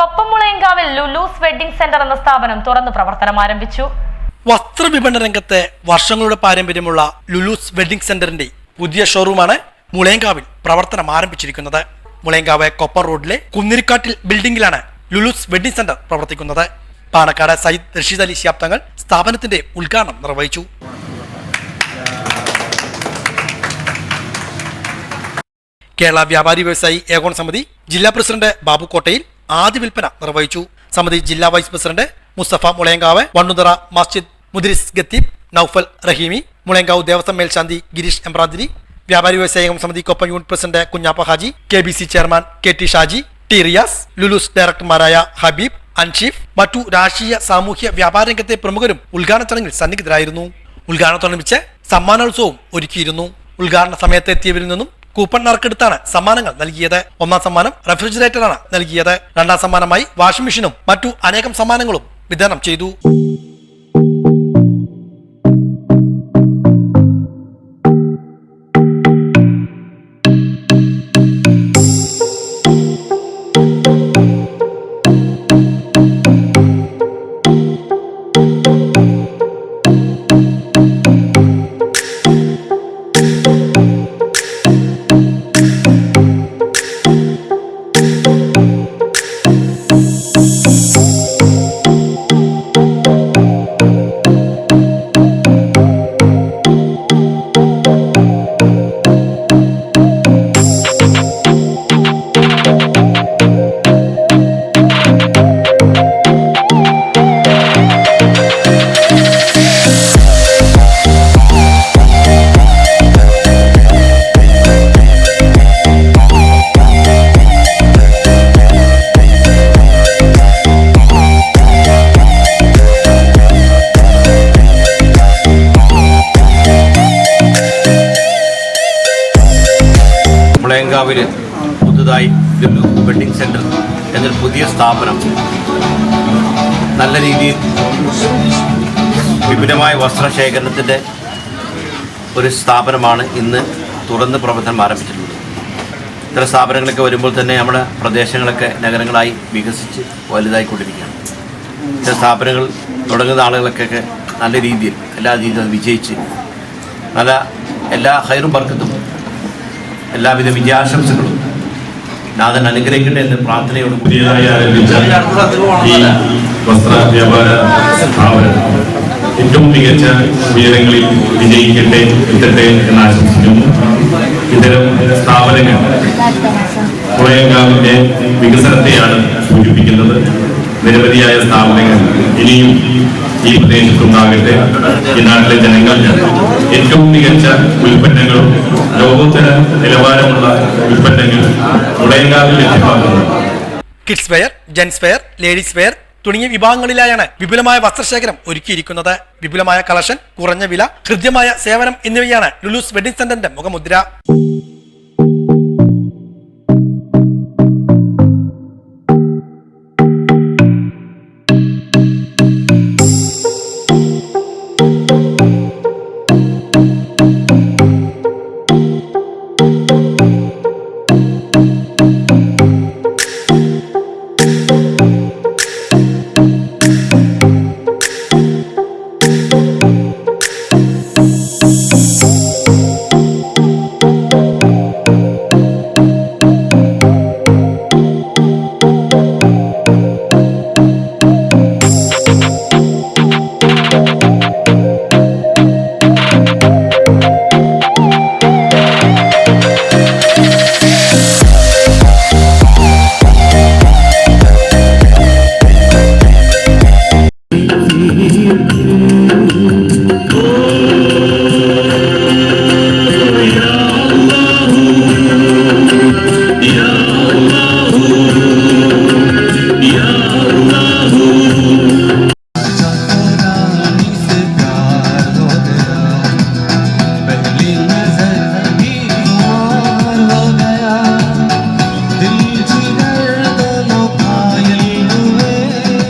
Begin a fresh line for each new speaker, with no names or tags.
കൊപ്പമുളയങ്കാവിൽ Lulu's wedding centre എന്ന സ്ഥാപനം തുറന്നു പ്രവർത്തനം ആരംഭിച്ചു.
വസ്ത്രവിപണന രംഗത്തെ വർഷങ്ങളുടെ പാരമ്പര്യമുള്ള ലുലൂസ് വെഡിംഗ് സെന്ററിന്റെ പുതിയ ഷോറൂമാണ് മുളയങ്കാവിൽ പ്രവർത്തനം ആരംഭിച്ചിരിക്കുന്നത്. മുളയങ്കാവ് കൊപ്പർ റോഡിലെ കുന്നിരിക്കാട്ടിൽ ബിൽഡിംഗിലാണ് ലുലൂസ് വെഡിംഗ് സെന്റർ പ്രവർത്തിക്കുന്നത്. പാണക്കാട് സയ്യിദ് റഷീദ് അലി ശിയാബ്തങ്ങൾ സ്ഥാപനത്തിന്റെ ഉദ്ഘാടനം നിർവഹിച്ചു. കേരള വ്യാപാരി വ്യവസായി ഏകോൺ സമിതി ജില്ലാ പ്രസിഡന്റ് ബാബു കോട്ടയിൽ ആദ്യ വിൽപ്പന നിർവഹിച്ചു. സമിതി ജില്ലാ വൈസ് പ്രസിഡന്റ് മുസ്തഫ മുളയങ്കാവ് വണ്ണുതറ മസ്ജിദ് മുദ്രിസ് ഗത്തീബ് നൌഫൽ റഹീമി മുളയങ്കാവ് ദേവസ്വം മേൽശാന്തി ഗിരീഷ് എംബ്രാന്തിരി വ്യാപാരി വ്യവസായ ഏകോൺ സമിതി Koppam unit president Kunjappa Haji K B C chairman K T Shaji T Riyas Lulu's ഡയറക്ടർമാരായ Habeeb Ansheef മറ്റു രാഷ്ട്രീയ സാമൂഹ്യ വ്യാപാര രംഗത്തെ പ്രമുഖരും ഉദ്ഘാടന ചടങ്ങിൽ സന്നിഹിതരായിരുന്നു. ഉദ്ഘാടനത്തോടനുബന്ധിച്ച് സമ്മാനോത്സവം ഒരുക്കിയിരുന്നു. ഉദ്ഘാടന സമയത്ത് എത്തിയവരിൽ നിന്നും കൂപ്പൺ നറുക്കെടുത്താണ് സമ്മാനങ്ങൾ നൽകിയത്. ഒന്നാം സമ്മാനം റെഫ്രിജറേറ്ററാണ് നൽകിയത്. രണ്ടാം സമ്മാനമായി വാഷിംഗ് മെഷീനും മറ്റു അനേകം സമ്മാനങ്ങളും വിതരണം ചെയ്തു.
പുതുതായി ഒരു വെഡിങ് സെന്റർ എന്നൊരു പുതിയ സ്ഥാപനം. നല്ല രീതിയിൽ വിപുലമായ വസ്ത്രശേഖരണത്തിന്റെ ഒരു സ്ഥാപനമാണ് ഇന്ന് തുറന്ന് പ്രവർത്തനം ആരംഭിച്ചിട്ടുള്ളത്. ഇത്തരം സ്ഥാപനങ്ങളൊക്കെ വരുമ്പോൾ തന്നെ നമ്മുടെ പ്രദേശങ്ങളൊക്കെ നഗരങ്ങളായി വികസിച്ച് വലുതായിക്കൊണ്ടിരിക്കുകയാണ്. ഇത്തരം സ്ഥാപനങ്ങൾ തുടങ്ങുന്ന ആളുകളൊക്കെ നല്ല രീതിയിൽ എല്ലാ രീതിയിലും വിജയിച്ച് നല്ല എല്ലാ ഹൈറും ബർക്കത്തും എല്ലാവിധ വിജയാശംസകളും നാഥൻ അനുഗ്രഹിക്കട്ടെ എന്ന് പ്രാർത്ഥനയോട് കൂടി
പുതിയതായി ആരംഭിച്ച വസ്ത്ര വ്യാപാര സ്ഥാപനം. ഏറ്റവും മികച്ച ഉയരങ്ങളിൽ വിജയിക്കട്ടെ എത്തട്ടെ എന്ന് ആശംസിക്കുന്നു. ഇത്തരം സ്ഥാപനങ്ങൾ പുളയങ്കാവിന്റെ വികസനത്തെയാണ് സൂചിപ്പിക്കുന്നത്. നിരവധിയായ സ്ഥാപനങ്ങൾ ഇനിയും ഈ പ്രദേശത്തുണ്ടാകട്ടെ ഈ നാട്ടിലെ ജനങ്ങൾ ഏറ്റവും മികച്ച ഉൽപ്പന്നങ്ങളും ലോകോത്തര നിലവാരമുള്ള ഉൽപ്പന്നങ്ങൾ ഉടയങ്കാവിൽ ലഭ്യമാകുന്നു
kids wear gents wear ladies wear തുടങ്ങിയ വിഭാഗങ്ങളിലായാണ് വിപുലമായ വസ്ത്രശേഖരം ഒരുക്കിയിരിക്കുന്നത്. വിപുലമായ കളക്ഷൻ കുറഞ്ഞ വില ഹൃദ്യമായ സേവനം എന്നിവയാണ് ലുലൂസ് വെഡിംഗ് സെന്ററിന്റെ മുഖമുദ്ര.